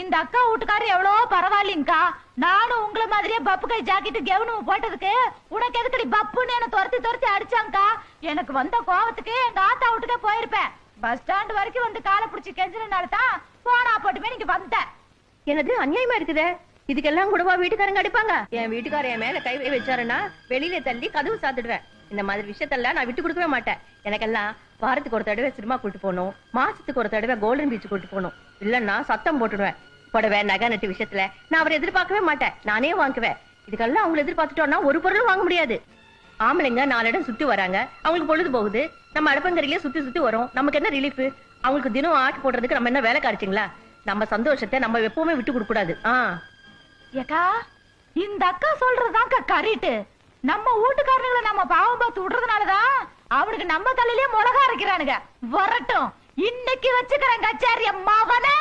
இந்த அக்கா வீட்டுக்காரரு எவ்வளோ பரவாயில்லைங்கக்கா. நானும் உங்கள மாதிரியே பப்பு கை ஜாக்கெட்டு கெவனும் போட்டதுக்கு உனக்கு எதுக்கடி பப்புன்னு என்ன துரத்தி துரத்தி அடிச்சாங்கக்கா? எனக்கு வந்த கோவத்துக்கு எங்க ஆத்தா வீட்டுக்கே போயிருப்பேன். பஸ் ஸ்டாண்ட் வரைக்கும் வந்து காலை பிடிச்சி கெஞ்சினால தான் போனா போட்டுமே நீங்க வந்தேன். எனது அநியாயமா இருக்குதே? இதுக்கெல்லாம் கூடவா வீட்டுக்காரங்க அடிப்பாங்க? என் வீட்டுக்காரர் என் மேல கை வச்சாருன்னா வெளியில தள்ளி கதவு சாத்துடுவேன். இந்த மாதிரி விஷயத்தெல்லாம் நான் விட்டு கொடுக்கவே மாட்டேன். எனக்கெல்லாம் வாரத்துக்கு ஒரு தடவை சினிமா கூட்டு போகணும். மாசத்துக்கு ஒரு தடவை கோல்டன் பீச் கூட்டு போகணும். இல்லன்னா சத்தம் போட்டுடுவேன். புடவை நகை நட்டு விஷயத்துல நான் அவரை எதிர்பார்க்கவே மாட்டேன். நானே வாங்குவேன். இதுக்கெல்லாம் அவங்களை எதிர்பார்த்துட்டோம்னா ஒரு பொருளும் வாங்க முடியாது. ஆம்பளைங்க நாலு இடம் சுத்தி வராங்க. அவங்களுக்கு பொழுது போகுது. நம்ம அடுப்பங்கரையிலே சுத்தி சுத்தி வரும். நமக்கு என்ன ரிலீஃப் அவங்களுக்கு தினம் ஆட்டு போடுறதுக்கு நம்ம என்ன வேலை காரிச்சிங்களா? நம்ம சந்தோஷத்தை நம்ம எப்பவுமே விட்டு கொடுக்க கூடாது ஏக்கா இந்த அக்கா சொல்றதுதான்க்கா கரெக்ட் நம்ம வீட்டுக்காரங்களை நம்ம பாவம் பார்த்து விடுறதுனாலதான் அவனுக்கு நம்ம தலையிலே மிளகா அரைக்கிறானுங்க. வரட்டும். இன்னைக்கு வச்சுக்கிறேன் கச்சாரிய மகனே